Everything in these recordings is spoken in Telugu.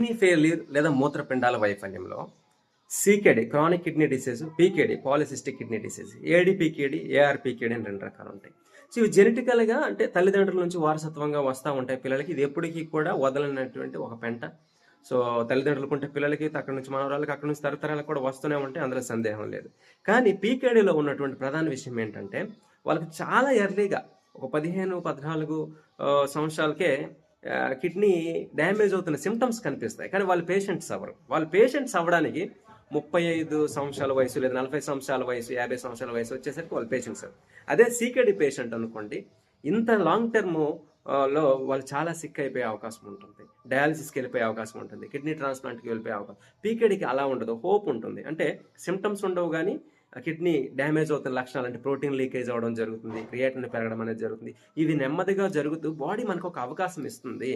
కిడ్నీ ఫెయిల్యూర్ లేదా మూత్రపిండాల వైఫల్యంలో CKD chronic kidney disease PKD polycystic kidney disease ADPKD ARPKD అని రెండు రకాలు ఉంటాయి. సో ఇవి జెనెటికల్గా అంటే తల్లిదండ్రుల నుంచి వారసత్వంగా వస్తూ ఉంటాయి పిల్లలకి. ఇది ఎప్పటికీ కూడా వదలనటువంటి ఒక పెంట. సో తల్లిదండ్రులకు ఉంటే పిల్లలకి అక్కడ నుంచి మనవరాలకి అక్కడ నుంచి తరతరాలకు కూడా వస్తూనే ఉంటాయి అందులో సందేహం లేదు. కానీ పీకేడీలో ఉన్నటువంటి ప్రధాన విషయం ఏంటంటే వాళ్ళకి చాలా ఎర్లీగా ఒక పదిహేను పద్నాలుగు సంవత్సరాలకే కిడ్నీ డ్యామేజ్ అవుతున్న సిమ్టమ్స్ కనిపిస్తాయి. కానీ వాళ్ళు పేషెంట్స్ అవ్వరు. వాళ్ళు పేషెంట్స్ అవ్వడానికి ముప్పై ఐదు సంవత్సరాల వయసు లేదా నలభై సంవత్సరాల వయసు యాభై సంవత్సరాల వయసు వచ్చేసరికి వాళ్ళు పేషెంట్స్ అవ్వరు. అదే సీకెడి పేషెంట్ అనుకోండి ఇంత లాంగ్ టర్మ్లో వాళ్ళు చాలా సిక్ అయిపోయే అవకాశం ఉంటుంది. డయాలసిస్కి వెళ్ళిపోయే అవకాశం ఉంటుంది. కిడ్నీ ట్రాన్స్ప్లాంట్కి వెళ్ళిపోయే అవకాశం. పీకేడీకి అలా ఉండదు. హోప్ ఉంటుంది. అంటే సిమ్టమ్స్ ఉండవు కానీ కిడ్నీ డ్యామేజ్ అవుతున్న లక్షణాలు అంటే ప్రోటీన్ లీకేజ్ అవ్వడం జరుగుతుంది క్రియేటిన్ పెరగడం అనేది జరుగుతుంది. ఇవి నెమ్మదిగా జరుగుతూ బాడీ మనకు ఒక అవకాశం ఇస్తుంది.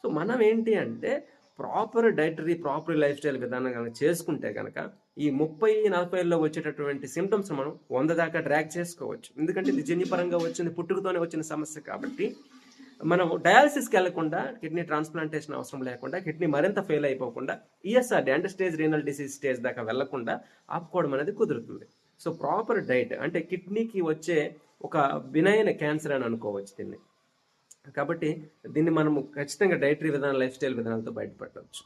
సో మనం ఏంటి అంటే proper dietary proper lifestyle విధానం కనుక చేసుకుంటే కనుక ఈ ముప్పై నలభైలో వచ్చేటటువంటి సిమ్టమ్స్ మనం వంద దాకా ట్రాక్ చేసుకోవచ్చు. ఎందుకంటే ఇది జన్యుపరంగా వచ్చింది పుట్టుకతోనే వచ్చిన సమస్య కాబట్టి మనం డయాలసిస్కి వెళ్ళకుండా కిడ్నీ ట్రాన్స్ప్లాంటేషన్ అవసరం లేకుండా కిడ్నీ మరింత ఫెయిల్ అయిపోకుండా ఈఎస్ఆర్డి అంటే స్టేజ్ రీనల్ డిసీజ్ స్టేజ్ దాకా వెళ్ళకుండా ఆపుకోవడం అనేది కుదురుతుంది. సో ప్రాపర్ డైట్ అంటే కిడ్నీకి వచ్చే ఒక వినయన క్యాన్సర్ అని అనుకోవచ్చు దీన్ని. కాబట్టి దీన్ని మనము ఖచ్చితంగా డైటరీ విధానం లైఫ్ స్టైల్ విధానాలతో బయటపడవచ్చు.